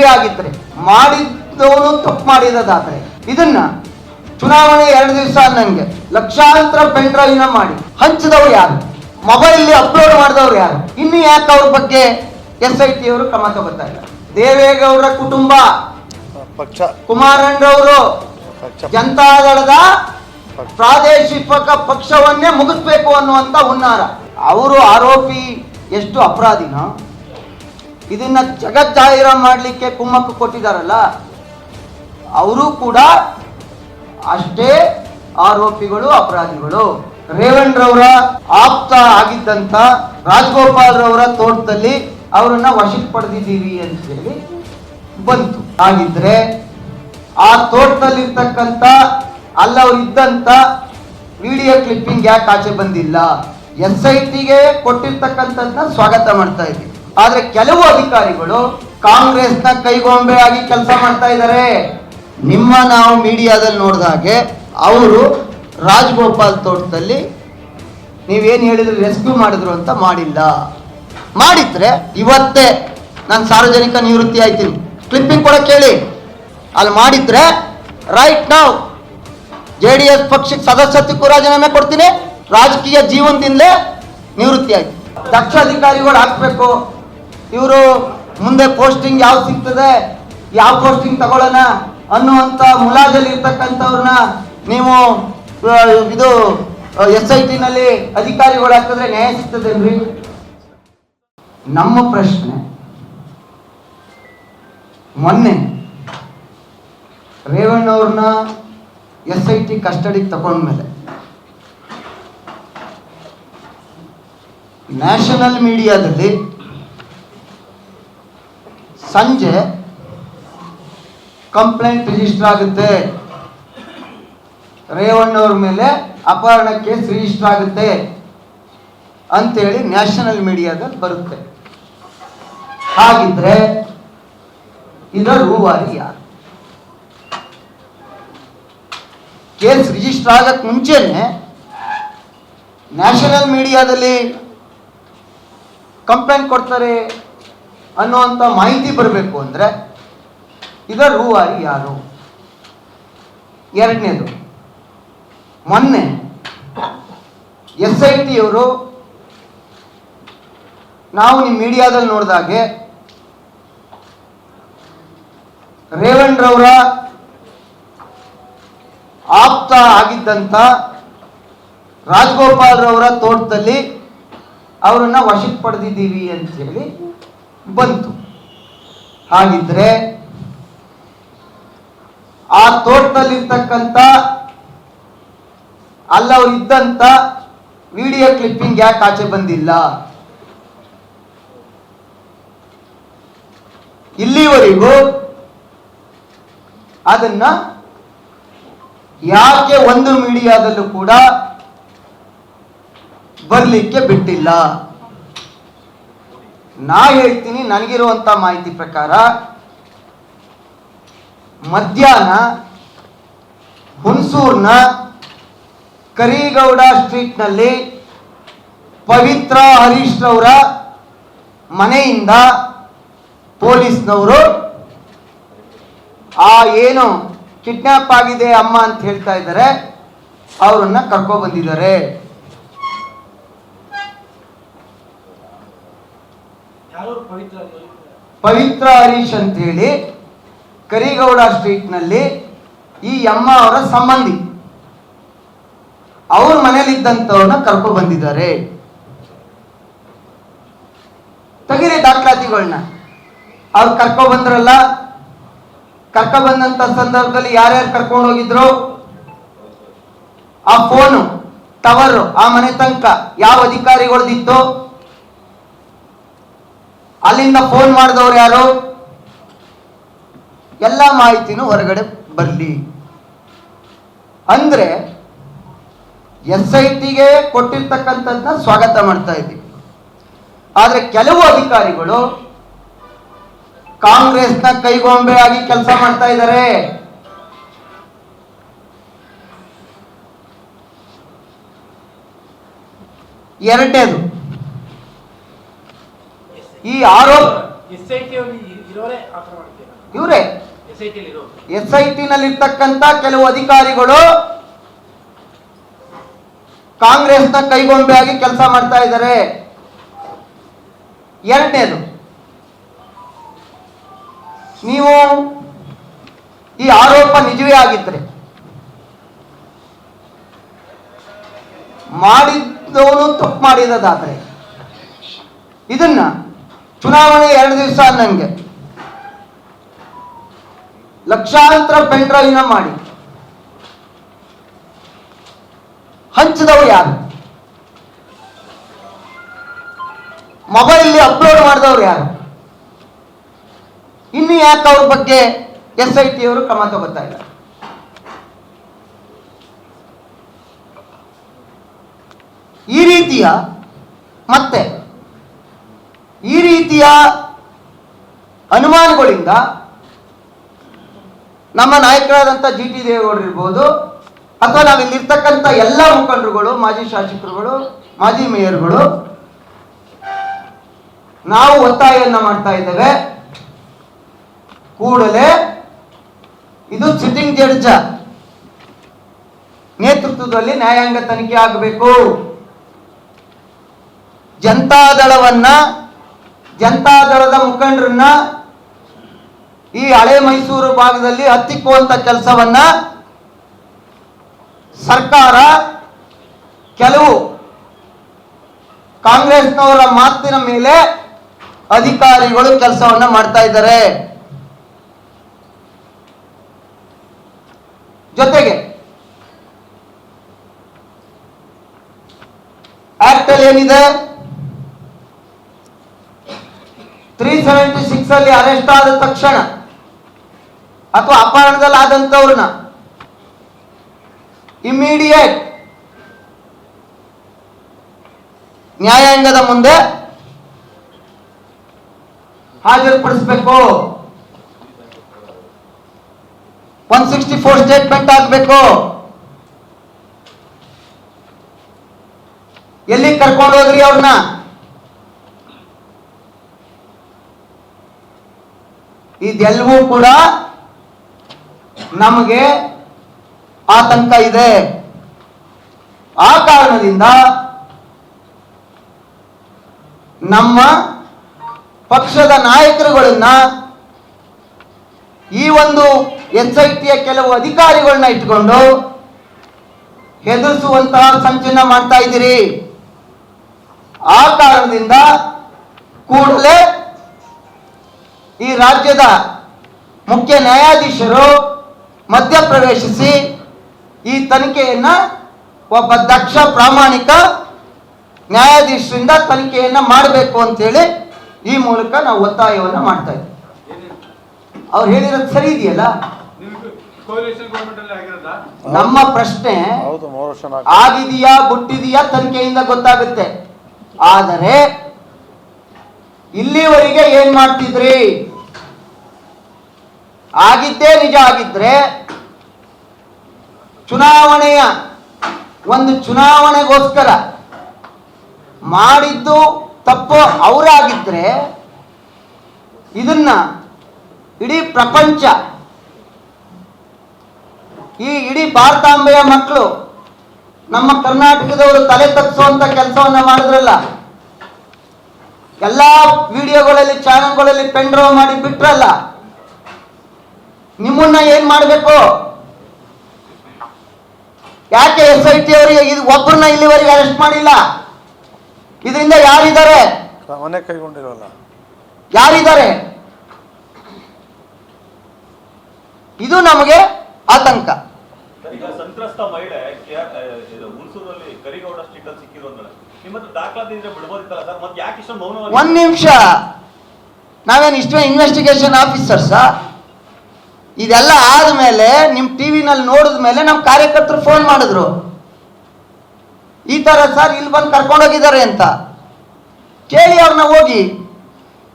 ನೀವೇ ಆಗಿದ್ರೆ ಮಾಡಿದವನು ತಪ್ಪು ಮಾಡಿರೋದಾದ್ರೆ ಇದನ್ನ ಚುನಾವಣೆ ಎರಡು ದಿವಸ ನಂಗೆ ಲಕ್ಷಾಂತರ ಪೆನ್ ಡ್ರೈವ್ನ ಮಾಡಿ. ಹಂಚಿದವರು ಯಾರು? ಮೊಬೈಲ್ ಅಪ್ಲೋಡ್ ಮಾಡಿದವರು ಯಾರು? ಇನ್ನು ಯಾಕೆ ಅವ್ರ ಬಗ್ಗೆ ಎಸ್ ಐ ಟಿ ಅವರು ಕ್ರಮ ತಗೋತಾ ಇಲ್ಲ? ದೇವೇಗೌಡರ ಕುಟುಂಬ ಪಕ್ಷ. ಕುಮಾರಣ್ಣವರು ಜನತಾದಳದ ಪ್ರಾದೇಶಿಕ ಪಕ್ಷವನ್ನೇ ಮುಗಿಸ್ಬೇಕು ಅನ್ನುವಂತ ಹುನ್ನಾರ. ಅವರು ಆರೋಪಿ ಎಷ್ಟು ಅಪರಾಧಿನ ಇದನ್ನ ಜಗಜ್ಜಾಹಿರ ಮಾಡಲಿಕ್ಕೆ ಕುಮ್ಮಕ್ಕು ಕೊಟ್ಟಿದ್ದಾರಲ್ಲ ಅವರು ಕೂಡ ಅಷ್ಟೇ ಆರೋಪಿಗಳು, ಅಪರಾಧಿಗಳು. ರೇವಣ್ ರವರ ಆಪ್ತ ಆಗಿದ್ದಂತ ರಾಜಗೋಪಾಲ್ ರವರ ತೋಟದಲ್ಲಿ ಅವರನ್ನ ವಶಕ್ಕೆ ಪಡೆದಿದ್ದೀವಿ ಅಂತ ಹೇಳಿ ಬಂತು. ಹಾಗಿದ್ರೆ ಆ ತೋಟದಲ್ಲಿರ್ತಕ್ಕಂಥ ಇದ್ದಂತ ವಿಡಿಯೋ ಕ್ಲಿಪ್ಪಿಂಗ್ ಯಾಕೆ ಆಚೆ ಬಂದಿಲ್ಲ? ಎಸ್ ಐ ಟಿಗೆ ಕೊಟ್ಟಿರ್ತಕ್ಕಂಥದ್ದನ್ನ ಸ್ವಾಗತ ಮಾಡ್ತಾ ಇದ್ವಿ ಆದ್ರೆ ಕೆಲವು ಅಧಿಕಾರಿಗಳು ಕಾಂಗ್ರೆಸ್ನ ಕೈಗೊಂಬೆ ಆಗಿ ಕೆಲಸ ಮಾಡ್ತಾ ಇದ್ದಾರೆ. ನಿಮ್ಮ ನಾವು ಮೀಡಿಯಾದಲ್ಲಿ ನೋಡಿದ ಹಾಗೆ ಅವರು ರಾಜಗೋಪಾಲ್ ತೋಟದಲ್ಲಿ ನೀವೇನು ಹೇಳಿದ್ರು ರೆಸ್ಕ್ಯೂ ಮಾಡಿದ್ರು ಅಂತ ಮಾಡಿಲ್ಲ. ಮಾಡಿದ್ರೆ ಇವತ್ತೇ ನಾನು ಸಾರ್ವಜನಿಕ ನಿವೃತ್ತಿ ಆಯ್ತೀನಿ. ಕ್ಲಿಪ್ಪಿಂಗ್ ಕೂಡ ಕೇಳಿ. ಅಲ್ಲಿ ಮಾಡಿದ್ರೆ ರೈಟ್ ನಾವು ಜೆ ಡಿ ಎಸ್ ಪಕ್ಷಕ್ಕೆ ಸದಸ್ಯತ್ವಕ್ಕೂ ರಾಜೀನಾಮೆ ಕೊಡ್ತೀನಿ. ರಾಜಕೀಯ ಜೀವನದಿಂದಲೇ ನಿವೃತ್ತಿ ಆಯ್ತು. ದಕ್ಷ ಅಧಿಕಾರಿಗಳು ಹಾಕ್ಬೇಕು. ಇವರು ಮುಂದೆ ಪೋಸ್ಟಿಂಗ್ ಯಾವ ಸಿಗ್ತದೆ, ಯಾವ ಪೋಸ್ಟಿಂಗ್ ತಗೊಳ್ಳೋಣ ಅನ್ನುವಂಥ ಮುಲಾಜಲ್ಲಿ ಇರ್ತಕ್ಕಂಥವ್ರನ್ನ ನೀವು ಇದು ಎಸ್ ಐ ಟಿನಲ್ಲಿ ಅಧಿಕಾರಿಗಳು ಹಾಕಿದ್ರೆ ನ್ಯಾಯ ಸಿಗ್ತದೇನ್ರಿ? ನಮ್ಮ ಪ್ರಶ್ನೆ, ಮೊನ್ನೆ ರೇವಣ್ಣವ್ರನ್ನ ಎಸ್ ಐ ಟಿ ಕಸ್ಟಡಿಗೆ ತಗೊಂಡ್ಮೇಲೆ ನ್ಯಾಷನಲ್ ಮೀಡಿಯಾದಲ್ಲಿ ಸಂಜೆ ಕಂಪ್ಲೇಂಟ್ ರಿಜಿಸ್ಟರ್ ಆಗುತ್ತೆ. ರೇವಣ್ಣವ್ರ ಮೇಲೆ ಅಪಹರಣ ಕೇಸ್ ರಿಜಿಸ್ಟರ್ ಆಗುತ್ತೆ ಅಂತೇಳಿ ನ್ಯಾಷನಲ್ ಮೀಡಿಯಾದಲ್ಲಿ ಬರುತ್ತೆ. ಹಾಗಿದ್ರೆ ಇದರ ರೂವಾರಿ ಯಾರು? ಕೇಸ್ ರಿಜಿಸ್ಟರ್ ಆಗಕ್ಕೆ ಮುಂಚೆನೆ ನ್ಯಾಷನಲ್ ಮೀಡಿಯಾದಲ್ಲಿ ಕಂಪ್ಲೇಂಟ್ ಕೊಡ್ತಾರೆ. ಅನ್ನುವಂಥ ಮಾಹಿತಿ ಬರಬೇಕು ಅಂದರೆ ಇದರ ರೂವಾರಿ ಯಾರು? ಎರಡನೇದು, ಮೊನ್ನೆ ಎಸ್ ಐ ಟಿಯವರು ನಾವು ನಿಮ್ಮ ಮೀಡಿಯಾದಲ್ಲಿ ನೋಡಿದಾಗೆ ರೇವಣ್ ರವರ ಆಪ್ತ ಆಗಿದ್ದಂಥ ರಾಜಗೋಪಾಲ್ ರವರ ತೋಟದಲ್ಲಿ ಅವರನ್ನು ವಶಕ್ಕೆ ಪಡೆದಿದ್ದೀವಿ ಅಂತ ಹೇಳಿ ಬಂತು. ಹಾಗಿದ್ರೆ ಆ ತೋಟದಲ್ಲಿರ್ತಕ್ಕಂಥ ಅಲ್ಲವ್ರು ಇದ್ದಂತ ವಿಡಿಯೋ ಕ್ಲಿಪ್ಪಿಂಗ್ ಯಾಕೆ ಆಚೆ ಬಂದಿಲ್ಲ? ಇಲ್ಲಿವರೆಗೂ ಅದನ್ನ ಯಾಕೆ ಒಂದು ಮೀಡಿಯಾದಲ್ಲೂ ಕೂಡ ಬರಲಿಕ್ಕೆ ಬಿಟ್ಟಿಲ್ಲ? ನಾ ಹೇಳ್ತೀನಿ ನನಗಿರುವಂತ ಮಾಹಿತಿ ಪ್ರಕಾರ ಮಧ್ಯಾಹ್ನ ಹುಣಸೂರ್ನ ಕರಿಗೌಡ ಸ್ಟ್ರೀಟ್ನಲ್ಲಿ ಪವಿತ್ರ ಹರೀಶ್ ರವರ ಮನೆಯಿಂದ ಪೊಲೀಸ್ನವರು, ಆ ಏನು ಕಿಡ್ನಾಪ್ ಆಗಿದೆ ಅಮ್ಮ ಅಂತ ಹೇಳ್ತಾ ಇದ್ದಾರೆ, ಅವರನ್ನ ಕರ್ಕೊ ಪವಿತ್ರ ಹರೀಶ್ ಅಂತ ಹೇಳಿ ಕರಿಗೌಡ ಸ್ಟ್ರೀಟ್ನಲ್ಲಿ ಈ ಅಮ್ಮ ಅವರ ಸಂಬಂಧಿ. ಅವ್ರ ಮನೇಲಿದ್ದಂಥವ್ರನ್ನ ಕರ್ಕೊಂಡು ಬಂದಿದ್ದಾರೆ. ತೆಗಿರಿ ದಾಖಲಾತಿಗಳನ್ನ ಅವ್ರು ಕರ್ಕೊ ಬಂದ್ರಲ್ಲ? ಕರ್ಕೊ ಬಂದಂತ ಸಂದರ್ಭದಲ್ಲಿ ಯಾರ್ಯಾರು ಕರ್ಕೊಂಡು ಹೋಗಿದ್ರು? ಆ ಫೋನು ಟವರ್ ಆ ಮನೆ ತನಕ ಯಾವ ಅಧಿಕಾರಿಗಳದಿತ್ತು? ಅಲ್ಲಿಂದ ಫೋನ್ ಮಾಡಿದವ್ರು ಯಾರು? ಎಲ್ಲ ಮಾಹಿತಿನೂ ಹೊರಗಡೆ ಬರಲಿ. ಅಂದ್ರೆ ಎಸ್ ಐ ಟಿಗೆ ಕೊಟ್ಟಿರ್ತಕ್ಕಂಥದ್ದ ಸ್ವಾಗತ ಮಾಡ್ತಾ ಇದ್ದೀವಿ ಆದರೆ ಕೆಲವು ಅಧಿಕಾರಿಗಳು ಕಾಂಗ್ರೆಸ್ನ ಕೈಗೊಂಬೆ ಆಗಿ ಕೆಲಸ ಮಾಡ್ತಾ ಇದ್ದಾರೆ. ಎರಡನೇದು ಈ ಆರೋಪ ಇವರೇ ಎಸ್ ಐ ಟಿ ನಲ್ಲಿರ್ತಕ್ಕಂಥ ಕೆಲವು ಅಧಿಕಾರಿಗಳು ಕಾಂಗ್ರೆಸ್ನ ಕೈಗೊಂಬೆಯಾಗಿ ಕೆಲಸ ಮಾಡ್ತಾ ಇದ್ದಾರೆ. ಎರಡನೇದು ನೀವು ಈ ಆರೋಪ ನಿಜವೇ ಆಗಿದ್ರೆ ಮಾಡಿದವನು ತಪ್ಪು ಮಾಡಿರೋದಾದ್ರೆ ಇದನ್ನ ಚುನಾವಣೆ ಎರಡು ದಿವಸ ಅನ್ನಂಗೆ ಲಕ್ಷಾಂತರ ಪೆನ್ಡ್ರೈವ್ನ ಮಾಡಿ. ಹಂಚಿದವರು ಯಾರು? ಮೊಬೈಲ್ ಅಪ್ಲೋಡ್ ಮಾಡಿದವರು ಯಾರು? ಇನ್ನು ಯಾಕೆ ಅವ್ರ ಬಗ್ಗೆ ಎಸ್ ಐ ಟಿ ಅವರು ಕ್ರಮ ತಗೋತಾ ಇಲ್ಲ? ಈ ರೀತಿಯ ಮತ್ತೆ ಈ ರೀತಿಯ ಅನುಮಾನಗಳಿಂದ ನಮ್ಮ ನಾಯಕರಾದಂಥ ಜಿ ಟಿ ದೇವೇಗೌಡರು ಇರ್ಬೋದು, ಅಥವಾ ನಾವಿಲ್ಲಿರ್ತಕ್ಕಂಥ ಎಲ್ಲ ಮುಖಂಡರುಗಳು, ಮಾಜಿ ಶಾಸಕರುಗಳು, ಮಾಜಿ ಮೇಯರ್ಗಳು, ನಾವು ಒತ್ತಾಯವನ್ನು ಮಾಡ್ತಾ ಇದ್ದೇವೆ. ಕೂಡಲೇ ಇದು ಸಿಟ್ಟಿಂಗ್ ಜಡ್ಜ ನೇತೃತ್ವದಲ್ಲಿ ನ್ಯಾಯಾಂಗ ತನಿಖೆ ಆಗಬೇಕು. ಜನತಾದಳವನ್ನ ಜನತಾದಳದ ಮುಖಂಡರನ್ನ ಈ ಹಳೆ ಮೈಸೂರು ಭಾಗದಲ್ಲಿ ಹತ್ತಿಕ್ಕುವಂತ ಕೆಲಸವನ್ನ ಸರ್ಕಾರ ಕೆಲವು ಕಾಂಗ್ರೆಸ್ನವರ ಮಾತಿನ ಮೇಲೆ ಅಧಿಕಾರಿಗಳು ಕೆಲಸವನ್ನ ಮಾಡ್ತಾ ಇದ್ದಾರೆ. ಜೊತೆಗೆ ಆಕ್ಟ್ ಅಲ್ಲಿ ಏನಿದೆ? ತ್ರೀ ಸೆವೆಂಟಿ ಸಿಕ್ಸ್ ಅಲ್ಲಿ ಅರೆಸ್ಟ್ ಆದ ತಕ್ಷಣ ಅಥವಾ ಅಪಹರಣದಲ್ಲಿ ಆದಂತವ್ರನ್ನ ಇಮಿಡಿಯೇಟ್ ನ್ಯಾಯಾಂಗದ ಮುಂದೆ ಹಾಜರುಪಡಿಸಬೇಕು. ಒನ್ ಸಿಕ್ಸ್ಟಿ ಫೋರ್ ಸ್ಟೇಟ್ಮೆಂಟ್ ಆಗಬೇಕು ಎಲ್ಲಿ ಕರ್ಕೊಂಡು ಹೋಗ್ರಿ ಅವ್ರನ್ನ? ಇದೆಲ್ಲವೂ ಕೂಡ ನಮಗೆ ಆತಂಕ ಇದೆ. ಆ ಕಾರಣದಿಂದ ನಮ್ಮ ಪಕ್ಷದ ನಾಯಕರುಗಳನ್ನ ಈ ಒಂದು ಎಸ್ ಐ ಕೆಲವು ಅಧಿಕಾರಿಗಳನ್ನ ಇಟ್ಕೊಂಡು ಹೆದರಿಸುವಂತಹ ಸಂಚನ ಮಾಡ್ತಾ ಇದ್ದೀರಿ. ಆ ಕಾರಣದಿಂದ ಕೂಡಲೇ ಈ ರಾಜ್ಯದ ಮುಖ್ಯ ನ್ಯಾಯಾಧೀಶರು ಮಧ್ಯಪ್ರವೇಶಿಸಿ ಈ ತನಿಖೆಯನ್ನ ಒಬ್ಬ ದಕ್ಷ ಪ್ರಾಮಾಣಿಕ ನ್ಯಾಯಾಧೀಶರಿಂದ ತನಿಖೆಯನ್ನ ಮಾಡಬೇಕು ಅಂತೇಳಿ ಈ ಮೂಲಕ ನಾವು ಒತ್ತಾಯವನ್ನ ಮಾಡ್ತಾ ಇದ್ದೀವಿ ಅವ್ರು ಹೇಳಿರೋದು ಸರಿ ಇದೆಯಲ್ಲ? ನಮ್ಮ ಪ್ರಶ್ನೆ ಆಗಿದೆಯಾ ಬಿಟ್ಟಿದೆಯಾ ತನಿಖೆಯಿಂದ ಗೊತ್ತಾಗುತ್ತೆ. ಆದರೆ ಇಲ್ಲಿವರೆಗೆ ಏನ್ ಮಾಡ್ತಿದ್ರಿ? ಆಗಿದ್ದೇ ನಿಜ ಆಗಿದ್ರೆ ಚುನಾವಣೆಯ ಒಂದು ಚುನಾವಣೆಗೋಸ್ಕರ ಮಾಡಿದ್ದು ತಪ್ಪು ಅವರಾಗಿದ್ರೆ ಇದನ್ನ ಇಡೀ ಪ್ರಪಂಚ, ಈ ಇಡೀ ಭಾರತಾಂಬೆಯ ಮಕ್ಕಳು ನಮ್ಮ ಕರ್ನಾಟಕದವರು ತಲೆ ತಗ್ಸುವಂತ ಕೆಲಸವನ್ನ ಮಾಡಿದ್ರಲ್ಲ, ಎಲ್ಲಾ ವಿಡಿಯೋಗಳಲ್ಲಿ ಚಾನೆಲ್ಗಳಲ್ಲಿ ಪೆಂಡ್ರೋ ಮಾಡಿ ಬಿಟ್ರಲ್ಲ ನಿಮ್ಮನ್ನ ಏನ್ ಮಾಡಬೇಕು? ಯಾಕೆ ಎಸ್ ಐ ಟಿ ಅವರಿಗೆ ಇದು ಒಬ್ಬರನ್ನ ಇಲ್ಲಿವರೆಗೆ ಅರೆಸ್ಟ್ ಮಾಡಿಲ್ಲ? ಇದರಿಂದ ಯಾರಿದ್ದಾರೆ? ಕೈಗೊಂಡಿರಲ್ಲ ಕೈಗೊಂಡಿರೋಲ್ಲ. ಯಾರಿದ್ದಾರೆ? ಇದು ನಮಗೆ ಆತಂಕ. ಸಂತ್ರಸ್ತ ಮಹಿಳೆ ಇದು ಹುಣಸೂರಲ್ಲಿ ಕರಿಗೌಡ ಸ್ಟ್ರೀಟ್ ಅಲ್ಲಿ ಸಿಕ್ಕಿರೋ ಅಂದ್ರೆ ನಿಮ್ಮ ಹತ್ರ ದಾಖಲಾತಿ ಇದ್ರೆ ಬಿಡ್ಬೋದಿತ್ತಲ್ಲ ಸರ್? ಮತ್ತೆ ಯಾಕೆ ಇಷ್ಟೊಂದು ಮೌನವಾಗಿ ಒಂದ್ ನಿಮಿಷ. ನಾವೇನು ಇಷ್ಟೇ ಇನ್ವೆಸ್ಟಿಗೇಷನ್ ಆಫೀಸರ್ಸ ಇದೆಲ್ಲ ಆದ್ಮೇಲೆ ನಿಮ್ ಟಿವಿನಲ್ಲಿ ನೋಡಿದ ಮೇಲೆ ನಮ್ಮ ಕಾರ್ಯಕರ್ತರು ಫೋನ್ ಮಾಡಿದ್ರು. ಈ ತರ ಸರ್ ಇಲ್ಲಿ ಬಂದು ಕರ್ಕೊಂಡೋಗಿದ್ದಾರೆ ಅಂತ. ಕೇಳಿ ಅವ್ರನ್ನ ಹೋಗಿ.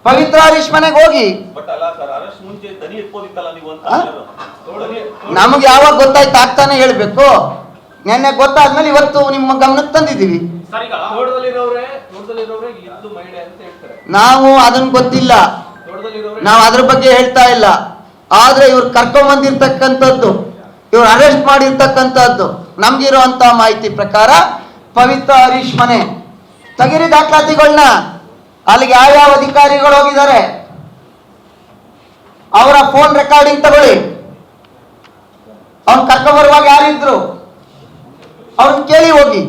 ಪವಿತ್ರ ಹರೀಶ್ ಮನೆಗೆ ಹೋಗಿ. ಬಟ್ ಅಲ್ಲ ಸರ್ ಅರೆಸ್ಟ್ ಮುಂಚೆ ದನಿ ಎತ್ಬೋದಿತ್ತಲ್ಲ ನೀವು ಅಂತ ಆ? ನಮ್ಗೆ ಯಾವಾಗ ಗೊತ್ತಾಯ್ತು ಆಗ್ತಾನೆ ಹೇಳ್ಬೇಕು. ನೆನ್ನೆ ಗೊತ್ತಾದ್ಮೇಲೆ ಇವತ್ತು ನಿಮ್ಮ ಗಮನಕ್ಕೆ ತಂದಿದ್ದೀವಿ. ನಾವು ಅದನ್ನ ಗೊತ್ತಿಲ್ಲ. ನಾವು ಅದ್ರ ಬಗ್ಗೆ ಹೇಳ್ತಾ ಇಲ್ಲ. ಆದ್ರೆ ಇವ್ರು ಕರ್ಕೊಂಡ್ ಬಂದಿರ್ತಕ್ಕಂಥದ್ದು ಇವ್ರು ಅರೆಸ್ಟ್ ಮಾಡಿರ್ತಕ್ಕಂಥದ್ದು ನಮ್ಗಿರುವಂತ ಮಾಹಿತಿ ಪ್ರಕಾರ ಪವಿತ್ರ ಹರೀಶ್ ಮನೆ. ತಗಿರಿ ದಾಖಲಾತಿಗಳನ್ನ ಅಲ್ಲಿಗೆ ಯಾವ್ಯಾವ ಅಧಿಕಾರಿಗಳು ಹೋಗಿದ್ದಾರೆ. ಅವರ ಫೋನ್ ರೆಕಾರ್ಡಿಂಗ್ ತಗೊಳ್ಳಿ. ಅವ್ನ್ ಕರ್ಕೊಂಬರುವಾಗ ಯಾರಿದ್ರು? ಅವ್ರನ್ನ ಕೇಳಿ ಹೋಗಿ.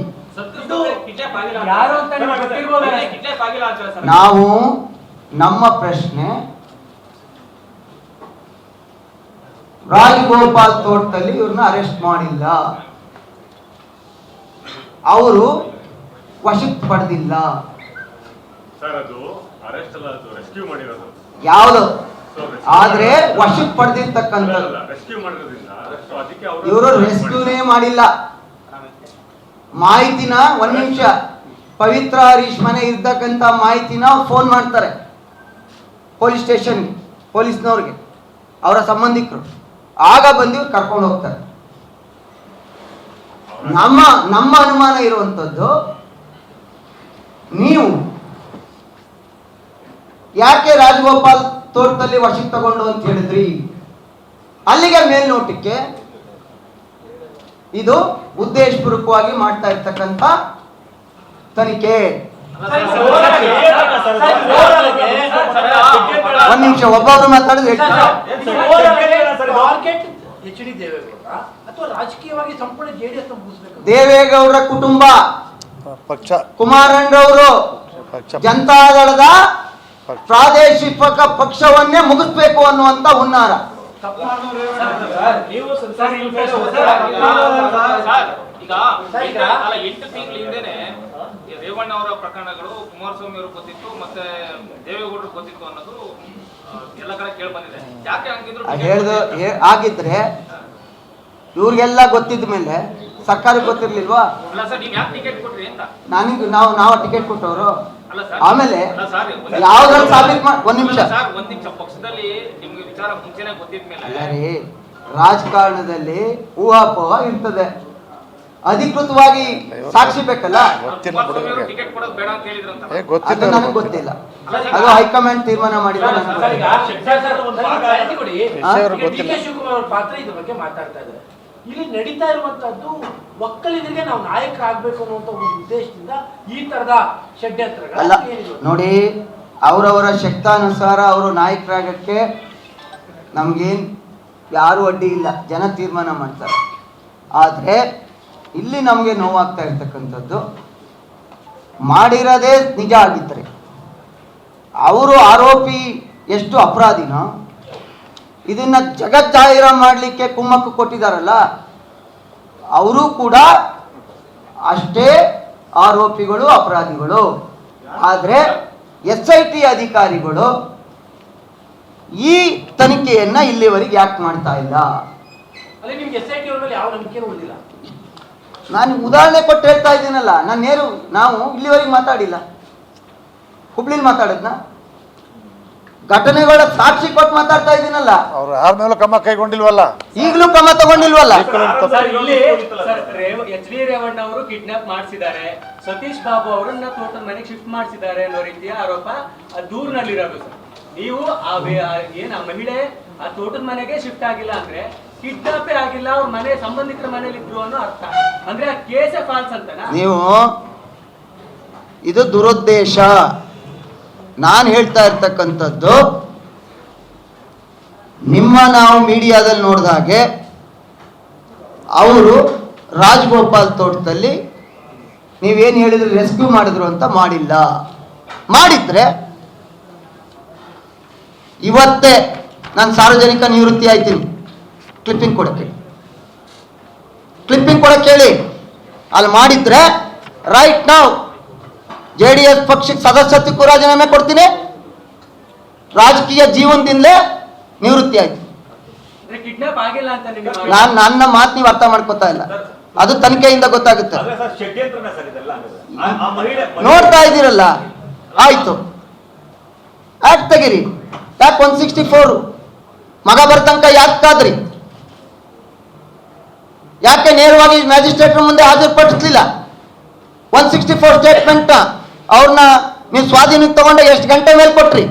ನಾವು ನಮ್ಮ ಪ್ರಶ್ನೆ ರಾಜಗೋಪಾಲ್ ತೋಟದಲ್ಲಿ ಇವ್ರನ್ನ ಅರೆಸ್ಟ್ ಮಾಡಿಲ್ಲ. ಅವರು ವಶಕ್ಕೆ ಪಡೆದಿಲ್ಲ. ಯಾವುದು? ಆದ್ರೆ ವಶಕ್ ವಶಕ್ಕೆ so ಇವರು ರೆಸ್ಕ್ಯೂನೇ ಮಾಡಿಲ್ಲ. ಮಾಹಿತಿನ ಒಂದ್ ನಿಮಿಷ. ಪವಿತ್ರ ಹರೀಶ್ ಮನೆ ಇರ್ತಕ್ಕಂಥ ಮಾಹಿತಿನ ಫೋನ್ ಮಾಡ್ತಾರೆ. ಪೊಲೀಸ್ ಸ್ಟೇಷನ್ ಪೊಲೀಸ್ನವ್ರಿಗೆ ಅವರ ಸಂಬಂಧಿಕರು. ಆಗ ಬಂದು ಕರ್ಕೊಂಡು ಹೋಗ್ತಾರೆ. ನಮ್ಮ ನಮ್ಮ ಅನುಮಾನ ಇರುವಂಥದ್ದು ನೀವು ಯಾಕೆ ರಾಜಗೋಪಾಲ್ ತೋಟದಲ್ಲಿ ವಶಕ್ಕೆ ತಗೊಂಡು ಅಂತ ಹೇಳಿದ್ರಿ? ಅಲ್ಲಿಗೆ ಮೇಲ್ನೋಟಕ್ಕೆ ಇದು ಉದ್ದೇಶಪೂರ್ವಕವಾಗಿ ಮಾಡ್ತಾ ಇರ್ತಕ್ಕಂಥ ತನಿಖೆ. ಒಂದ್ ನಿಮಿಷ ಒಬ್ಬೊಬ್ರು ಮಾತಾಡಿದ್ರೆ ಎಚ್ ಡಿ ದೇವೇಗೌಡ ಅಥವಾ ರಾಜಕೀಯವಾಗಿ ಸಂಪೂರ್ಣ ಜೆಡಿಎಸ್ ಮುಗಿಸ್ಬೇಕು ದೇವೇಗೌಡರ ಕುಟುಂಬ ಪಕ್ಷ ಕುಮಾರಣ್ಣವರು ಜನತಾದಳದ ಪ್ರಾದೇಶಿಕ ಪಕ್ಷವನ್ನೇ ಮುಗಿಸ್ಬೇಕು ಅನ್ನುವಂತ ಹುನ್ನಾರ ಈಗ ಎಂಟು- ಅಲ್ಲ ಎಂಟು ತಿಂಗಳ ಹಿಂದೆನೆ ರೇವಣ್ಣ ಅವರ ಪ್ರಕರಣಗಳು ಕುಮಾರಸ್ವಾಮಿ ಅವರು ಗೊತ್ತಿತ್ತು ಮತ್ತೆ ದೇವೇಗೌಡರು ಗೊತ್ತಿತ್ತು ಅನ್ನೋದು ಎಲ್ಲ ಕಡೆ ಕೇಳಿ ಬಂದಿದೆ. ಯಾಕೆ ಹಂಗಿದ್ರು? ಆ ಆಗಿದ್ರೆ ಇವ್ರಿಗೆಲ್ಲ ಗೊತ್ತಿದ್ದ ಮೇಲೆ ಸರ್ಕಾರಕ್ಕೆ ಗೊತ್ತಿರ್ಲಿಲ್ವಾ? ನನಗೆ ನಾವು ನಾವು ಟಿಕೆಟ್ ಕೊಟ್ಟವರು. ಆಮೇಲೆ ಯಾವ್ದ್ರಲ್ಲಿ ಸಾಬೀತ್ ಒಂದ್ ನಿಮಿಷ. ಪಕ್ಷದಲ್ಲಿ ನಿಮ್ಗೆ ವಿಚಾರ ಮುಂಚೆನೆ ಗೊತ್ತಿದ್ಮೇಲೆ ರಾಜಕಾರಣದಲ್ಲಿ ಊಹಾಪೋಹ ಇರ್ತದೆ. ಅಧಿಕೃತವಾಗಿ ಸಾಕ್ಷಿ ಬೇಕಲ್ಲ? ಗೊತ್ತಿಲ್ಲ ಕುಮಾರಸ್ವಾಮಿ ಅವರು ಟಿಕೆಟ್ ಕೊಡೋದು ಬೇಡ ಅಂತ ಹೇಳಿದ್ರು ಅಂತ ಅದು ಗೊತ್ತಿಲ್ಲ. ನನಗೆ ಗೊತ್ತಿಲ್ಲ ಅದು ಹೈಕಮಾಂಡ್ ತೀರ್ಮಾನ ಮಾಡಿದ್ರೆ ಗೊತ್ತಿಲ್ಲ. ಅವ್ರಿಗೆ ಗೊತ್ತಿಲ್ಲ. ಪಾತ್ರ ಇದ್ರ ಬಗ್ಗೆ ಮಾತಾಡ್ತಾ ಇದ್ದಾರೆ. ಇಲ್ಲಿ ನಡೀತಾ ಇರುವಂತದ್ದು ಒಕ್ಕಲಿಗರಿಗೆ ನಾವು ನಾಯಕರಾಗಬೇಕು ಅನ್ನುವಂತ ಒಂದು ಉದ್ದೇಶದಿಂದ ಈ ತರದ ಅಲ್ಲ? ನೋಡಿ ಅವರವರ ಶಕ್ತಾನುಸಾರ ಅವರು ನಾಯಕರಾಗಕ್ಕೆ ನಮ್ಗೇನ್ ಯಾರು ಅಡ್ಡಿ ಇಲ್ಲ. ಜನ ತೀರ್ಮಾನ ಮಾಡ್ತಾರೆ. ಆದರೆ ಇಲ್ಲಿ ನಮಗೆ ನೋವಾಗ್ತಾ ಇರ್ತಕ್ಕಂಥದ್ದು ಮಾಡಿರೋದೇ ನಿಜ ಆಗಿದ್ದರೆ ಅವರು ಆರೋಪಿ ಎಷ್ಟು ಅಪರಾಧಿನೋ, ಇದನ್ನ ಜಾಹೀರ ಮಾಡಲಿಕ್ಕೆ ಕುಮ್ಮಕ್ಕು ಕೊಟ್ಟಿದ್ದಾರಲ್ಲ ಅವರು ಕೂಡ ಅಷ್ಟೇ ಆರೋಪಿಗಳು, ಅಪರಾಧಿಗಳು. ಆದರೆ ಎಸ್ ಐ ಟಿ ಅಧಿಕಾರಿಗಳು ಈ ತನಿಖೆಯನ್ನ ಇಲ್ಲಿವರೆಗೆ ಯಾಕೆ ಮಾಡ್ತಾ ಇಲ್ಲ? ನಾನು ಉದಾಹರಣೆ ಕೊಟ್ಟು ಹೇಳ್ತಾ ಇದ್ದೀನಲ್ಲ ನಾನು ನೇರು ನಾವು ಇಲ್ಲಿವರೆಗೆ ಮಾತಾಡಿಲ್ಲ. ಹುಬ್ಳಿಲಿ ಮಾತಾಡೋದ್ನ? ಘಟನೆಗಳ ಸಾಕ್ಷಿ ಕೊಟ್ಟು ಮಾತಾಡ್ತಾ ಇದ್ದೀನಲ್ಲ. ಅವ್ರು ಯಾರ ಮೇಲೂ ಕ್ರಮ ಕೈಗೊಂಡಿಲ್ವಲ್ಲ? ಈಗಲೂ ಕ್ರಮ ತಗೊಂಡಿಲ್ವಲ್ಲ? ಸರ್ ಇಲ್ಲಿ ಎಚ್ ಡಿ ರೇವಣ್ಣ ಅವರು ಕಿಡ್ನಾಪ್ ಮಾಡಿಸಿದ್ದಾರೆ. ಸತೀಶ್ ಬಾಬು ಅವರನ್ನ ತೋಟದ ಮನೆಗೆ ಶಿಫ್ಟ್ ಮಾಡಿಸಿದ್ದಾರೆ ಅನ್ನೋ ರೀತಿಯ ಆರೋಪ ಆ ದೂರಿನಲ್ಲಿರೋದು ಸರ್. ನೀವು ಆ ಏನ್ ಆ ಮಹಿಳೆ ಆ ತೋಟದ ಮನೆಗೆ ಶಿಫ್ಟ್ ಆಗಿಲ್ಲ ಅಂದ್ರೆ ಕಿಡ್ನಾಪೇ ಆಗಿಲ್ಲ, ಅವ್ರ ಮನೆ, ಸಂಬಂಧಿಕರ ಮನೇಲಿ ಇದ್ರು ಅನ್ನೋ ಅರ್ಥ. ಅಂದ್ರೆ ಆ ಕೇಸೇ ಫಾಲ್ಸ್ ಅಂತನಾ? ನೀವು ಇದು ದುರುದ್ದೇಶ. ನಾನು ಹೇಳ್ತಾ ಇರ್ತಕ್ಕಂಥದ್ದು, ನಿಮ್ಮ ನಾವು ಮೀಡಿಯಾದಲ್ಲಿ ನೋಡಿದ ಹಾಗೆ, ಅವರು ರಾಜಗೋಪಾಲ್ ತೋಟದಲ್ಲಿ ನೀವೇನು ಹೇಳಿದ್ರು ರೆಸ್ಕ್ಯೂ ಮಾಡಿದ್ರು ಅಂತ ಮಾಡಿಲ್ಲ. ಮಾಡಿದ್ರೆ ಇವತ್ತೇ ನಾನು ಸಾರ್ವಜನಿಕ ನಿವೃತ್ತಿ ಆಯ್ತೀನಿ. ಕ್ಲಿಪ್ಪಿಂಗ್ ಕೊಡಕ್ಕೆ. ಕ್ಲಿಪ್ಪಿಂಗ್ ಕೊಡಕ್ಕೆ ಹೇಳಿ. ಅಲ್ಲಿ ಮಾಡಿದ್ರೆ ರೈಟ್ ನಾವು ಜೆ ಡಿ ಎಸ್ ಪಕ್ಷಕ್ಕೆ ಸದಸ್ಯತ್ವಕ್ಕೂ ರಾಜೀನಾಮೆ ಕೊಡ್ತೀನಿ. ರಾಜಕೀಯ ಜೀವನದಿಂದಲೇ ನಿವೃತ್ತಿ ಆಯ್ತು. ಅಂದ್ರೆ ಕಿಡ್ನಾಪ್ ಆಗಿಲ್ಲ ಅಂತ ನಿಮಗೆ ನಾನು ನನ್ನ ಮಾತು ನೀವು ಅರ್ಥ ಮಾಡ್ಕೊತಾ ಇಲ್ಲ. ಅದು ತನಿಖೆಯಿಂದ ಗೊತ್ತಾಗುತ್ತೆ. ಸರ್ ಷಡ್ಯಂತ್ರನೇ ಸರ್ ಇದೆಲ್ಲ ಹಂಗಾದ್ರೆ. ಆ- ಆ ನೋಡ್ತಾ ಇದ್ದೀರಲ್ಲ? ಆಯ್ತು. ಆಕ್ಟ್ ತೆಗಿರಿ. ಯಾಕೆ ಒನ್ ಸಿಕ್ಸ್ಟಿ ಫೋರ್ ಮಗ ಬರ್ತಂಕ ಯಾಕೆ ಕಾದ್ರಿ? ಯಾಕೆ ನೇರವಾಗಿ ಮ್ಯಾಜಿಸ್ಟ್ರೇಟ್ ಮುಂದೆ ಹಾಜರುಪಡಿಸ್ಲಿಲ್ಲ ಒನ್ ಸಿಕ್ಸ್ಟಿ ಫೋರ್ ಸ್ಟೇಟ್ಮೆಂಟ್ ಅವ್ರನ್ನ ನೀವು ಸ್ವಾಧೀನಕ್ಕೆ ತಗೊಂಡ ಎಷ್ಟು ಗಂಟೆ ಮೇಲೆ ಕೊಟ್ರಿ?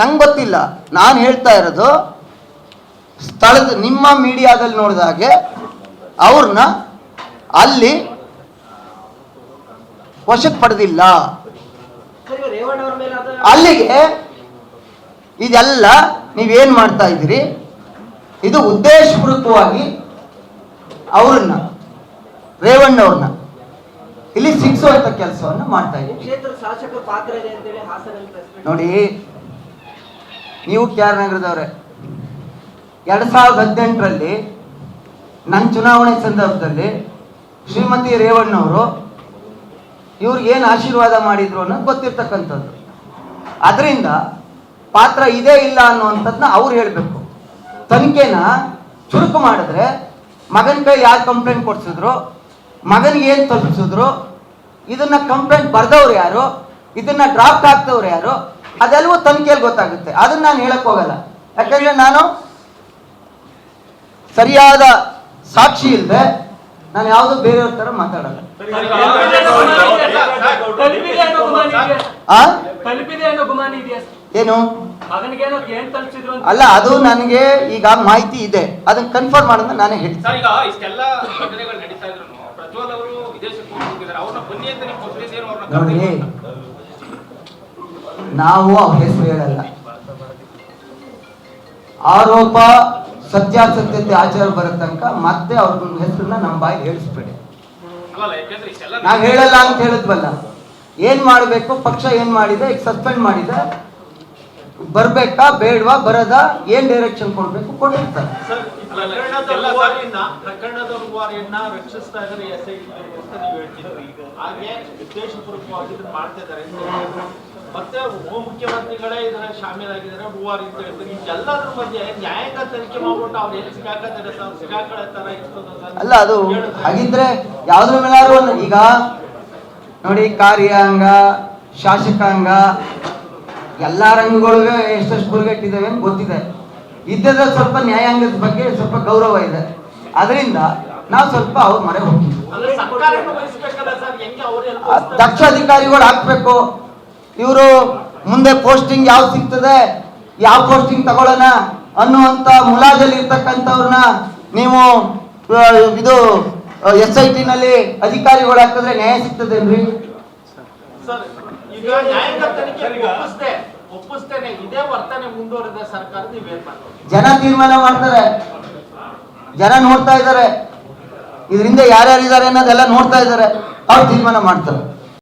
ನಂಗೆ ಗೊತ್ತಿಲ್ಲ. ನಾನು ಹೇಳ್ತಾ ಇರೋದು ಸ್ಥಳದ ನಿಮ್ಮ ಮೀಡಿಯಾದಲ್ಲಿ ನೋಡಿದಾಗೆ ಅವ್ರನ್ನ ಅಲ್ಲಿ ವಶಕ್ಕೆ ಪಡೆದಿಲ್ಲ. ಅಲ್ಲಿಗೆ ಇದೆಲ್ಲ ನೀವೇನ್ ಮಾಡ್ತಾ ಇದ್ದೀರಿ? ಇದು ಉದ್ದೇಶಪೂರ್ವಕವಾಗಿ ಅವ್ರನ್ನ ರೇವಣ್ಣವ್ರನ್ನ ಇಲ್ಲಿ ಸಿಕ್ಸುವಂತ ಕೆಲಸವನ್ನ ಮಾಡ್ತಾ ಇದ್ದೀರಿ. ಕ್ಷೇತ್ರ ಶಾಸಕ ಪಾತ್ರ ಇದೆ ಅಂತೇಳಿ ಹಾಸನಲ್ಲಿ press meet ನೋಡಿ ನೀವು ಕೆ ಆರ್ ನಗರದವ್ರೆ ಎರಡ್ ಸಾವಿರದ ಹದಿನೆಂಟರಲ್ಲಿ ನನ್ನ ಚುನಾವಣೆ ಸಂದರ್ಭದಲ್ಲಿ ಶ್ರೀಮತಿ ರೇವಣ್ಣವರು ಇವ್ರಿಗೆ ಏನು ಆಶೀರ್ವಾದ ಮಾಡಿದ್ರು ಅನ್ನೋದು ಗೊತ್ತಿರ್ತಕ್ಕಂಥದ್ದು. ಅದರಿಂದ ಪಾತ್ರ ಇದೇ ಇಲ್ಲ ಅನ್ನುವಂಥದ್ದನ್ನ ಅವ್ರು ಹೇಳಬೇಕು. ತನಿಖೆನ ಚುರುಕು ಮಾಡಿದ್ರೆ ಮಗನ ಕೈ ಯಾರು ಕಂಪ್ಲೇಂಟ್ ಕೊಡ್ಸಿದ್ರು, ಮಗನಿಗೆ ಏನು ತಲುಪಿಸಿದ್ರು, ಇದನ್ನ ಕಂಪ್ಲೇಂಟ್ ಬರ್ದವ್ರು ಯಾರು, ಇದನ್ನ ಡ್ರಾಫ್ಟ್ ಹಾಕ್ದವ್ರು ಯಾರು ಅದೆಲ್ಲವೂ ತನಿಖೆಯಲ್ಲಿ ಗೊತ್ತಾಗುತ್ತೆ. ಅದನ್ನ ನಾನು ಹೇಳಕ್ ಹೋಗಲ್ಲ. ಯಾಕಂದ್ರೆ ನಾನು ಸರಿಯಾದ ಸಾಕ್ಷಿ ಇಲ್ಲದೆ ನಾನು ಯಾವುದು ಬೇರೆಯವ್ರ ತರ ಮಾತಾಡಲ್ಲ. ಏನು? ಅಲ್ಲ ಅದು ನನಗೆ ಈಗ ಮಾಹಿತಿ ಇದೆ. ಅದನ್ನ ಕನ್ಫರ್ಮ್ ಮಾಡೋದನ್ನ ನಾನೇ ಹೇಳ್ತೀನಿ. ನೋಡಿ? ನಾವು ಅವ್ರ ಹೆಸರು ಹೇಳಲ್ಲ. ಆರೋಪ ಸತ್ಯಾಸತ್ಯತೆ ಆಚಾರ ಬರೋ ತನಕ ಮತ್ತೆ ಅವ್ರ ಹೆಸರನ್ನ ನಮ್ಮ ಬಾಯಿ ಹೇಳಿಸ್ಬೇಡಿ. ನಾವು ಹೇಳಲ್ಲ ಅಂತ ಹೇಳಿದ್ವಲ್ಲ. ಏನ್ ಮಾಡಬೇಕು ಪಕ್ಷ ಏನ್ ಮಾಡಿದೆ ಈಗ ಸಸ್ಪೆಂಡ್ ಮಾಡಿದೆ. ಬರ್ಬೇಕಾ ಬೇಡವಾ ಬರದ ಏನ್ ಡೈರೆಕ್ಷನ್ ಕೊಡ್ಬೇಕು ಕೊಟ್ಟಿರ್ತಾರೆ. ರಕ್ಷಿಸ್ತಾ ಇದ್ದಾರೆ ಇದ್ದಾರೆ. ಮತ್ತೆ ಉಪಮುಖ್ಯಮಂತ್ರಿಗಳೇ ಇದರ ಶಾಮೀಲಾಗಿದ್ದಾರೆ. ಮೂವರು ಹೇಳ್ತಾರೆ ಇದೆಲ್ಲದ್ರ ಮಧ್ಯೆ ನ್ಯಾಯಾಂಗ ತನಿಖೆ ಮಾಡ್ಬಿಟ್ಟು ಅವ್ರು ಎಲ್ಲಿ ಸಿಗಾಕತ್ತಾರೆ ಸರ್ ಸಿಗಾಕಳ ತರ ಇರ್ತದ ಅಲ್ಲ ಅದು ಹಾಗಿದ್ರೆ ಯಾವ್ದ್ರ ಮೇಲಾದ್ರು ಒಂದು ಈಗ ನೋಡಿ ಕಾರ್ಯಾಂಗ ಶಾಸಕಾಂಗ ಎಲ್ಲ ರಂಗಗಳಿಗೂ ಎಷ್ಟೆಷ್ಟು ಬುರುಗಟ್ಟಿದ್ದಾವೆ ಅಂತ ಗೊತ್ತಿದೆ. ಇದ್ದದ ಸ್ವಲ್ಪ ನ್ಯಾಯಾಂಗದ ಬಗ್ಗೆ ಸ್ವಲ್ಪ ಗೌರವ ಇದೆ. ಅದರಿಂದ ನಾವು ಸ್ವಲ್ಪ ಅವ್ರ ಮರೆ ಹೋಗ್ತೀವಿ. ದಕ್ಷ ಅಧಿಕಾರಿಗಳು ಹಾಕ್ಬೇಕು. ಇವರು ಮುಂದೆ ಪೋಸ್ಟಿಂಗ್ ಯಾವ ಸಿಗ್ತದೆ ಯಾವ ಪೋಸ್ಟಿಂಗ್ ತಗೊಳ್ಳೋಣ ಅನ್ನುವಂತ ಮುಲಾಜಲ್ಲಿ ಇರ್ತಕ್ಕಂಥವ್ರನ್ನ ನೀವು ಇದು ಎಸ್ ಐ ಟಿ ನಲ್ಲಿ ಅಧಿಕಾರಿಗಳು ಹಾಕಿದ್ರೆ ನ್ಯಾಯ ಸಿಗ್ತದೇನ್ರಿ? ಜನ ತೀರ್ಮಾನ ಮಾಡ್ತಾರೆ. ಜನ ನೋಡ್ತಾ ಇದ್ದಾರೆ. ಇದರಿಂದ ಯಾರ್ಯಾರಿದ್ದಾರೆ ಅನ್ನೋದೆಲ್ಲ ನೋಡ್ತಾ ಇದ್ದಾರೆ. ಅವ್ರು ತೀರ್ಮಾನ ಮಾಡ್ತಾರೆ.